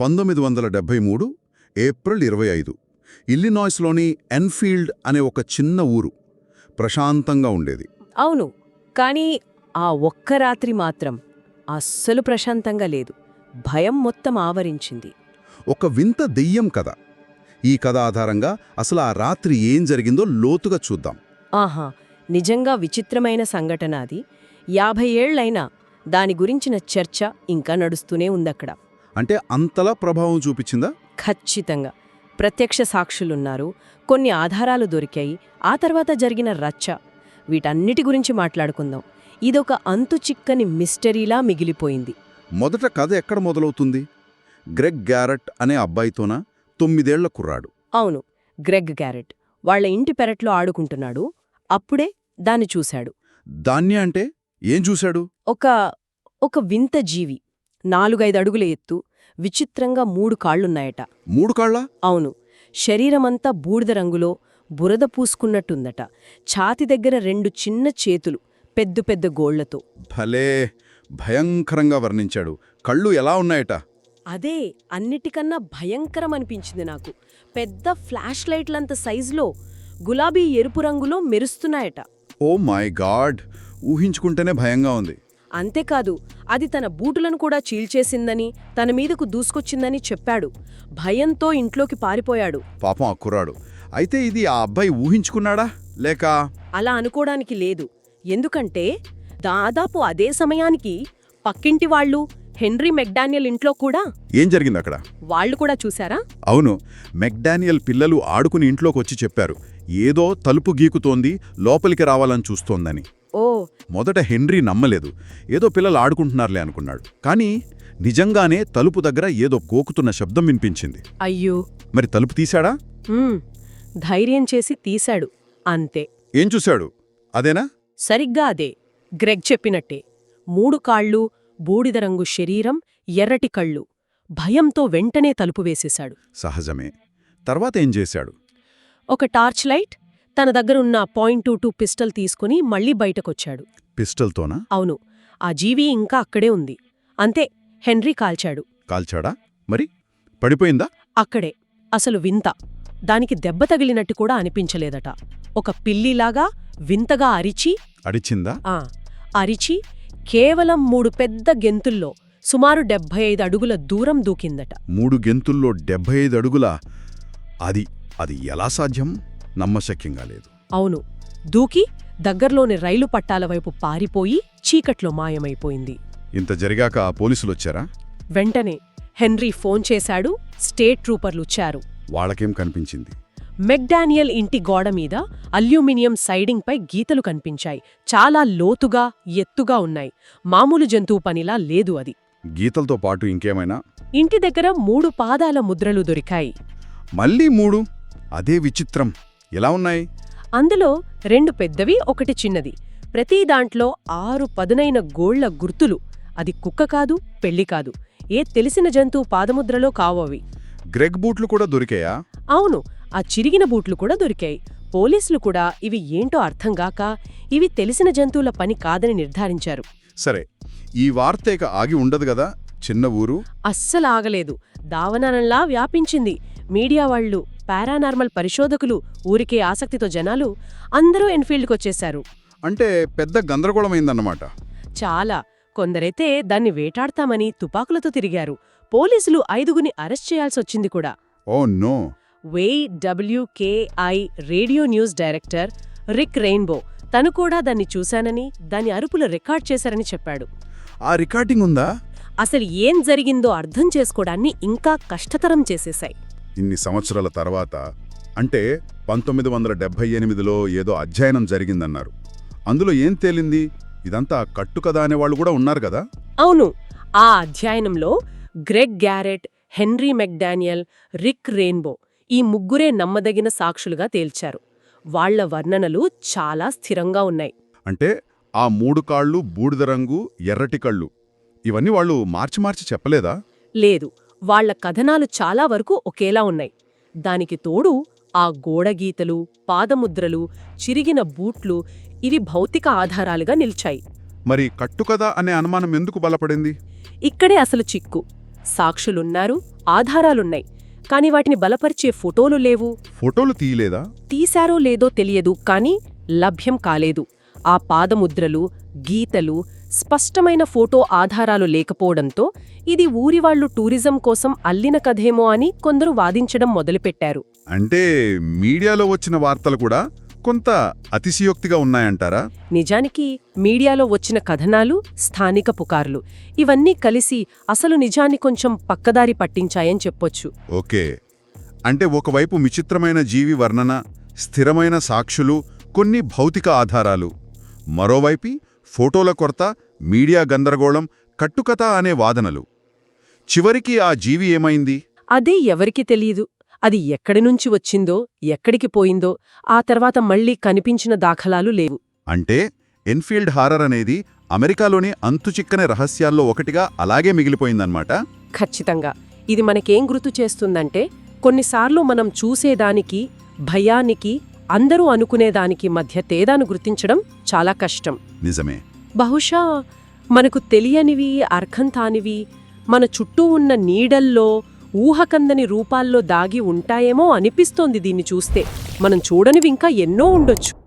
పంతొమ్మిది వందల డెబ్భై మూడు ఏప్రిల్ ఇరవై ఐదు. ఇల్లినాయ్స్లోని ఎన్ఫీల్డ్ అనే ఒక చిన్న ఊరు ప్రశాంతంగా ఉండేది. అవును కానీ ఆ ఒక్క రాత్రి మాత్రం అస్సలు ప్రశాంతంగా లేదు. భయం మొత్తం ఆవరించింది. ఒక వింత దెయ్యం కథ. ఈ కథ ఆధారంగా అసలు ఆ రాత్రి ఏం జరిగిందో లోతుగా చూద్దాం. ఆహా నిజంగా విచిత్రమైన సంఘటన అది. యాభై ఏళ్ళైనా దాని గురించిన చర్చ ఇంకా నడుస్తూనే ఉందక్కడ. అంటే అంతలా ప్రభావం చూపించిందా? ఖచ్చితంగా. ప్రత్యక్ష సాక్షులున్నారు. కొన్ని ఆధారాలు దొరికాయి. ఆ తర్వాత జరిగిన రచ్చ. వీటన్నిటి గురించి మాట్లాడుకుందాం. ఇదొక అంతు చిక్కని మిస్టరీలా మిగిలిపోయింది. మొదట కథ ఎక్కడ మొదలవుతుంది? గ్రెగ్ గ్యారెట్ అనే అబ్బాయితోన? తొమ్మిదేళ్ళ కుర్రాడు. అవును. Greg Garrett. వాళ్ళ ఇంటి పెరట్లో ఆడుకుంటున్నాడు. అప్పుడే దాన్ని చూశాడు. దాన్య అంటే ఏం చూశాడు? ఒక ఒక వింత జీవి. నాలుగైదు అడుగుల ఎత్తు. విచిత్రంగా మూడు కాళ్ళున్నాయట మూడు కాళ్ళ? అవును. శరీరమంతా బూడిద రంగులో బురద పూసుకున్నట్టుందట. ఛాతి దగ్గర రెండు చిన్న చేతులు పెద్ద పెద్ద గోళ్ళతో. భలే! భయంకరంగా వర్ణించాడు. కళ్ళు ఎలా ఉన్నాయట? అదే అన్నిటికన్నా భయంకరం అనిపించింది నాకు. పెద్ద ఫ్లాష్ లైట్లంత సైజులో గులాబీ ఎరుపు రంగులో మెరుస్తున్నాయట. Oh my God! ఊహించుకుంటేనే భయంగా ఉంది. అంతేకాదు అది తన బూటులను కూడా చీల్చేసిందని తన మీదకు దూసుకొచ్చిందని చెప్పాడు. భయంతో ఇంట్లోకి పారిపోయాడు. పాపం ఆ కుర్రాడు. అయితే ఇది ఆ అబ్బాయి ఊహించుకున్నాడా? లేక? అలా అనుకోడానికి లేదు. ఎందుకంటే దాదాపు అదే సమయానికి పక్కింటి వాళ్ళు హెన్రీ మెక్డానియల్ ఇంట్లో కూడా ఏం జరిగింది అక్కడ వాళ్ళు కూడా చూశారా? అవును. మెక్డానియల్ పిల్లలు ఆడుకుని ఇంట్లోకి వచ్చి చెప్పారు. ఏదో తలుపు గీకుతోంది లోపలికి రావాలని చూస్తోందని. ఓ మొదట హెన్రీ నమ్మలేదు. ఏదో పిల్లలు ఆడుకుంటున్నారులే అనుకున్నాడు. కానీ నిజంగానే తలుపు దగ్గర ఏదో గోకుతున్న శబ్దం వినిపించింది. అయ్యో. మరి తలుపు తీశాడా? ధైర్యం చేసి తీశాడు. అంతే. ఏం చూశాడు? అదేనా? సరిగ్గా అదే. గ్రెగ్ చెప్పినట్టే. మూడు కాళ్ళు బూడిద రంగు శరీరం ఎర్రటి కళ్ళు. భయంతో వెంటనే తలుపు వేసేశాడు. సహజమే. తర్వాత ఏం చేశాడు? ఒక టార్చ్ లైట్ తన దగ్గరున్న పాయింట్ టూ టూ పిస్టల్ తీసుకుని మళ్ళీ బయటకొచ్చాడు. పిస్టల్తోనా? అవును. ఆ జీవి ఇంకా అక్కడే ఉంది. అంతే హెన్రీ కాల్చాడు. కాల్చాడా? మరి? పడిపోయిందా? అక్కడే. అసలు వింత. దానికి దెబ్బ తగిలినట్టు కూడా అనిపించలేదట. ఒక పిల్లిలాగా వింతగా అరిచి అడిచిందా ఆ అరిచి కేవలం మూడు పెద్ద గెంతుల్లో సుమారు డెబ్భై ఐదు అడుగుల దూరం దూకిందట. మూడు గెంతుల్లో డెబ్బై ఐదు అడుగుల? అది అది ఎలా సాధ్యం? నమ్మశక్యంగా లేదు. అవును. దూకి దగ్గర్లోని రైలు పట్టాల వైపు పారిపోయి చీకట్లో మాయమైపోయింది. ఇంత జరిగాక ఆ పోలీసులొచ్చారా? వెంటనే హెన్రీ ఫోన్ చేశాడు స్టేట్ ట్రూపర్లుచ్చారు వాళ్ళకేం కనిపించింది? మెక్డానియల్ ఇంటి గోడ మీద అల్యూమినియం సైడింగ్పై గీతలు కనిపించాయి. చాలా లోతుగా ఎత్తుగా ఉన్నాయి. మామూలు జంతువు పనిలా లేదు అది. గీతలతో పాటు ఇంకేమైనా? ఇంటి దగ్గర మూడు పాదాల ముద్రలు దొరికాయి. మళ్ళీ మూడు? అదే విచిత్రం. ఎలా ఉన్నాయి? అందులో రెండు పెద్దవి ఒకటి చిన్నది. ప్రతి దాంట్లో ఆరు పదునైన గోళ్ళ గుర్తులు. అది కుక్క కాదు పెళ్ళి కాదు. ఏ తెలిసిన జంతువు పాదముద్రలో కావవి? గ్రెగ్ బూట్లు కూడా దొరికాయా? అవును ఆ చిరిగిన బూట్లు కూడా దొరికాయి. పోలీసులు కూడా ఇవి ఏంటో అర్థంగాక ఇవి తెలిసిన జంతువుల పని కాదని నిర్ధారించారు. సరే ఈ వార్త ఇక ఆగి ఉండదు కదా? చిన్న ఊరు? అస్సలు ఆగలేదు. దావనానంలా వ్యాపించింది. మీడియా వాళ్ళు పారానార్మల్ పరిశోధకులు ఊరికే ఆసక్తితో జనాలు అందరూ ఎన్ఫీల్డ్కొచ్చేశారు అంటే పెద్ద గందరగోళమైందన్నమాట. చాలా. కొందరైతే దాన్ని వేటాడతామని తుపాకులతో తిరిగారు. పోలీసులు ఐదుగుని అరెస్ట్ చేయాల్సొచ్చింది కూడా. Oh no. వే WKI radio news director Rick Rainbow తను కూడా దాన్ని చూశానని దాని అరుపులు రికార్డ్ చేశారని చెప్పాడు. ఆ రికార్డింగ్ ఉందా? అసలు ఏం జరిగిందో అర్థం చేసుకోవడాన్ని ఇంకా కష్టతరం చేసేశాయి. ఇన్ని సంవత్సరాల తర్వాత అంటే పంతొమ్మిది వందల డెబ్భై ఎనిమిదిలో ఏదో అధ్యయనం జరిగిందన్నారు. అందులో ఏం తేలింది? ఇదంతా కట్టు కదా అనేవాళ్ళు కూడా ఉన్నారు కదా? అవును. ఆ అధ్యయనంలో Greg Garrett Henry McDaniel Rick Rainbow ఈ ముగ్గురే నమ్మదగిన సాక్షులుగా తేల్చారు. వాళ్ళ వర్ణనలు చాలా స్థిరంగా ఉన్నాయి. అంటే ఆ మూడు కాళ్ళు బూడిద రంగు ఎర్రటి కళ్ళు. ఇవన్నీ వాళ్ళు మార్చి మార్చి చెప్పలేదా? లేదు. వాళ్ళ కథనాలు చాలా వరకు ఒకేలా ఉన్నాయి. దానికి తోడు ఆ గోడగీతలు పాదముద్రలు చిరిగిన బూట్లు ఇవి భౌతిక ఆధారాలుగా నిలిచాయి. మరి కట్టు కదా అనే అనుమానం ఎందుకు బలపడింది? ఇక్కడే అసలు చిక్కు. సాక్షులున్నారు ఆధారాలున్నాయి. కాని వాటిని బలపరిచే ఫోటోలు లేవు. ఫోటోలు తీయలేదా? తీశారో లేదో తెలియదు కానీ లభ్యం కాలేదు. ఆ పాదముద్రలు గీతలు స్పష్టమైన ఫోటో ఆధారాలు లేకపోవడంతో ఇది ఊరివాళ్ళు టూరిజం కోసం అల్లిన కథేమో అని కొందరు వాదించడం మొదలుపెట్టారు. అంటే మీడియాలో వచ్చిన వార్తలు కూడా కొంత అతిశయోక్తిగా ఉన్నాయంటారా? నిజానికి మీడియాలో వచ్చిన కథనాలు స్థానిక పుకార్లు. ఇవన్నీ కలిసి అసలు నిజాన్ని కొంచెం పక్కదారి పట్టించాయని చెప్పొచ్చు. ఓకే. అంటే ఒకవైపు విచిత్రమైన జీవి వర్ణన స్థిరమైన సాక్షులు కొన్ని భౌతిక ఆధారాలు. మరోవైపు ఫోటోల కొరత మీడియా గందరగోళం కట్టుకథ అనే వాదనలు. చివరికి ఆ జీవి ఏమైంది? అదే ఎవరికి తెలియదు అది ఎక్కడి నుంచి వచ్చిందో ఎక్కడికి పోయిందో ఆ తర్వాత మళ్ళీ కనిపించిన దాఖలాలు లేవు. అంటే ఎన్ఫీల్డ్ హారర్ అనేది అమెరికాలోని అంతుచిక్కని రహస్యాల్లో ఒకటిగా అలాగే మిగిలిపోయిందన్నమాట. ఖచ్చితంగా. ఇది మనకేం గుర్తు చేస్తుందంటే కొన్నిసార్లు మనం చూసేదానికి భయానికి అందరూ అనుకునేదానికి మధ్య తేడాను గుర్తించడం చాలా కష్టం. నిజమే. బహుశా మనకు తెలియనివి అర్థం తానివి మన చుట్టూ ఉన్న నీడల్లో ఊహకందని రూపాల్లో దాగి ఉంటాయేమో అనిపిస్తోంది దీన్ని చూస్తే. మనం చూడనివి ఇంకా ఎన్నో ఉండొచ్చు.